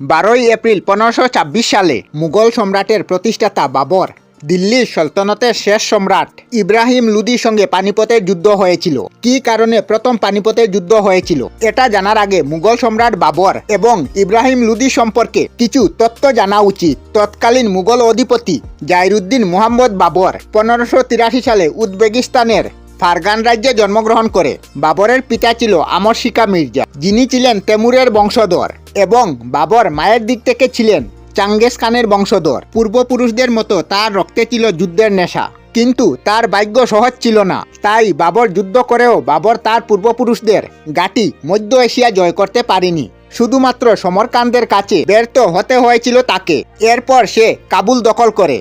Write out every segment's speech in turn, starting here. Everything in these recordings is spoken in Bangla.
বারোই এপ্রিল পনেরোশো ছাব্বিশ সালে মুঘল সম্রাটের প্রতিষ্ঠাতা বাবর দিল্লির সলতনতের শেষ সম্রাট ইব্রাহিম লুদির সঙ্গে পানিপথের যুদ্ধ হয়েছিল। কী কারণে প্রথম পানিপথের যুদ্ধ হয়েছিল? এটা জানার আগে মুঘল সম্রাট বাবর এবং ইব্রাহিম লুদি সম্পর্কে কিছু তথ্য জানা উচিত। তৎকালীন মুঘল অধিপতি জাইরুদ্দিন মুহাম্মদ বাবর পনেরোশো সালে উজবেকিস্তানের ফারগান রাজ্যে জন্মগ্রহণ করে। বাবরের পিতা ছিল আমর শিকা মির্জা, যিনি ছিলেন তেমুরের বংশধর এবং বাবর মায়ের দিক থেকে ছিলেন চাঙ্গেস খানের বংশধর। পূর্বপুরুষদের মতো তার রক্তে ছিল যুদ্ধের নেশা, কিন্তু তার ভাগ্য সহজ ছিল না। তাই বাবর যুদ্ধ করেও বাবর তার পূর্বপুরুষদের গাটি মধ্য এশিয়া জয় করতে পারেনি। শুধুমাত্র সমরকান্দের কাছে ব্যর্থ হতে হয়েছিল তাকে। এরপর সে কাবুল দখল করে।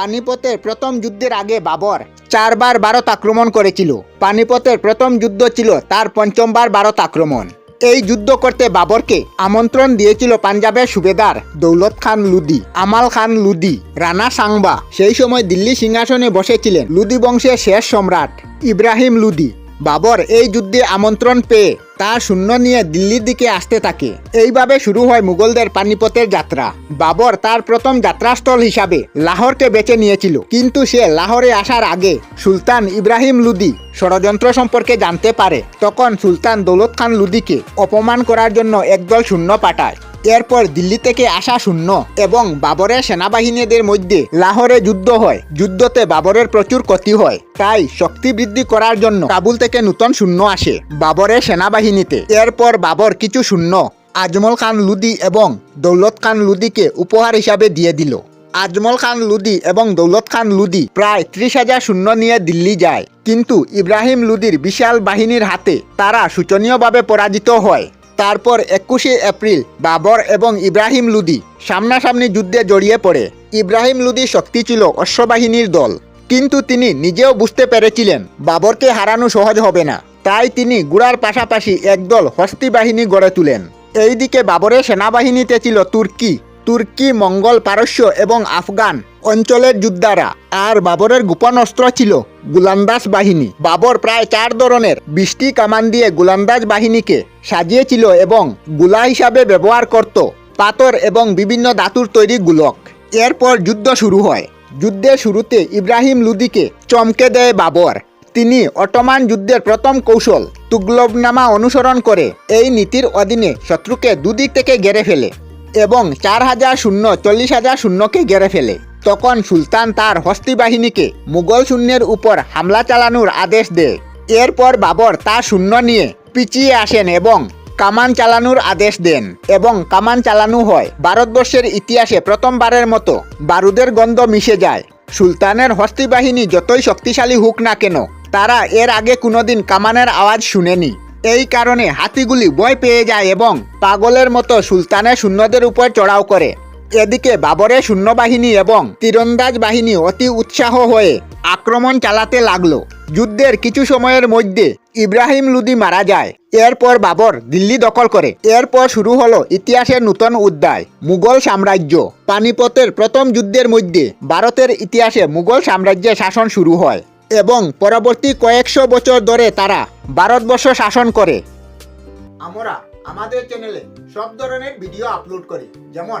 পানিপথের প্রথম যুদ্ধের আগে বাবর চারবার ভারত আক্রমণ করেছিল। পানিপথের প্রথম যুদ্ধ ছিল তার পঞ্চমবার ভারত আক্রমণ। এই যুদ্ধ করতে বাবরকে আমন্ত্রণ দিয়েছিল পাঞ্জাবের সুবেদার দৌলত খান লুদি, আমাল খান লুদি, রানা সাংবা। সেই সময় দিল্লি সিংহাসনে বসেছিলেন লুদি বংশের শেষ সম্রাট ইব্রাহিম লুদি। বাবর এই যুদ্ধে আমন্ত্রণ পেয়ে তার শূন্য নিয়ে দিল্লির দিকে আসতে থাকে। এইভাবে শুরু হয় মুঘলদের পানিপথের যাত্রা। বাবর তার প্রথম যাত্রাস্থল হিসাবে লাহোরকে বেছে নিয়েছিল। কিন্তু সে লাহোরে আসার আগে সুলতান ইব্রাহিম লুদি ষড়যন্ত্র সম্পর্কে জানতে পারে। তখন সুলতান দৌলত খান লুদিকে অপমান করার জন্য একদল শূন্য পাঠায়। এরপর দিল্লি থেকে আসা শূন্য এবং বাবরের সেনাবাহিনীদের মধ্যে লাহোরে যুদ্ধ হয়। যুদ্ধতে বাবরের প্রচুর ক্ষতি হয়। তাই শক্তি বৃদ্ধি করার জন্য কাবুল থেকে নূতন শূন্য আসে বাবরের সেনাবাহিনীতে। এরপর বাবর কিছু শূন্য আজমল খান লুদি এবং দৌলত খান লুদিকে উপহার হিসাবে দিয়ে দিল। আজমল খান লুদি এবং দৌলত খান লুদি প্রায় ত্রিশ হাজার শূন্য নিয়ে দিল্লি যায়। কিন্তু ইব্রাহিম লুদির বিশাল বাহিনীর হাতে তারা শোচনীয়ভাবে পরাজিত হয়। তারপর একুশে এপ্রিল বাবর এবং ইব্রাহিম লুদি সামনাসামনি যুদ্ধে জড়িয়ে পড়ে। ইব্রাহিম লুদি শক্তি ছিল অশ্ববাহিনীর দল। কিন্তু তিনি নিজেও বুঝতে পেরেছিলেন বাবরকে হারানো সহজ হবে না। তাই তিনি গুড়ার পাশাপাশি একদল হস্তি বাহিনী গড়ে তুলেন। এইদিকে বাবরের সেনাবাহিনীতে ছিল তুর্কি। তুর্কি, মঙ্গল, পারস্য এবং আফগান। অঞ্চলের যোদ্ধারা আর বাবরের গোপন অস্ত্র ছিল গুলান্দাজ বাহিনী। বাবর প্রায় চার ধরনের বৃষ্টি কামান দিয়ে গুলান্দাজ বাহিনীকে সাজিয়েছিল এবংগুলা হিসাবে ব্যবহার করত পাথর এবং বিভিন্ন ধাতুর তৈরি গোলক। এরপর যুদ্ধ শুরু হয়। যুদ্ধের শুরুতে ইব্রাহিম লুদিকে চমকে দেয় বাবর। তিনি অটোমান যুদ্ধের প্রথম কৌশল তুগলবনামা অনুসরণ করে এই নীতির অধীনে শত্রুকে দুদিক থেকে গেড়ে ফেলে এবং চার হাজার শূন্য চল্লিশ হাজার শূন্যকে গেড়ে ফেলে। তখন সুলতান তার হস্তি বাহিনীকে মুঘল শূন্যের উপর হামলা চালানোর আদেশ দেয়। এরপর বাবর তার শূন্য নিয়ে পিছিয়ে আসেন এবং কামান চালানোর আদেশ দেন এবং কামান চালানো হয়। ভারতবর্ষের ইতিহাসে প্রথমবারের মতো বারুদের গন্ধ মিশে যায়। সুলতানের হস্তি বাহিনী যতই শক্তিশালী হোক না কেন, তারা এর আগে কোনোদিন কামানের আওয়াজ শুনেনি। এই কারণে হাতিগুলি ভয় পেয়ে যায় এবং পাগলের মতো সুলতানের শূন্যদের উপর চড়াও করে। এদিকে বাবরের সৈন্যবাহিনী এবং তীরন্দাজ বাহিনী অতি উৎসাহ হয়ে আক্রমণ চালাতে লাগল। যুদ্ধের কিছু সময়ের মধ্যে ইব্রাহিম লুদি মারা যায়। এরপর বাবর দিল্লি দখল করে। এরপর শুরু হলো ইতিহাসের নূতন অধ্যায় মুঘল সাম্রাজ্য। পানিপথের প্রথম যুদ্ধের মধ্যে ভারতের ইতিহাসে মুঘল সাম্রাজ্যের শাসন শুরু হয় এবং পরবর্তী কয়েকশো বছর ধরে তারা ভারতবর্ষ শাসন করে। আমরা আমাদের চ্যানেলে সব ধরনের ভিডিও আপলোড করি। যেমন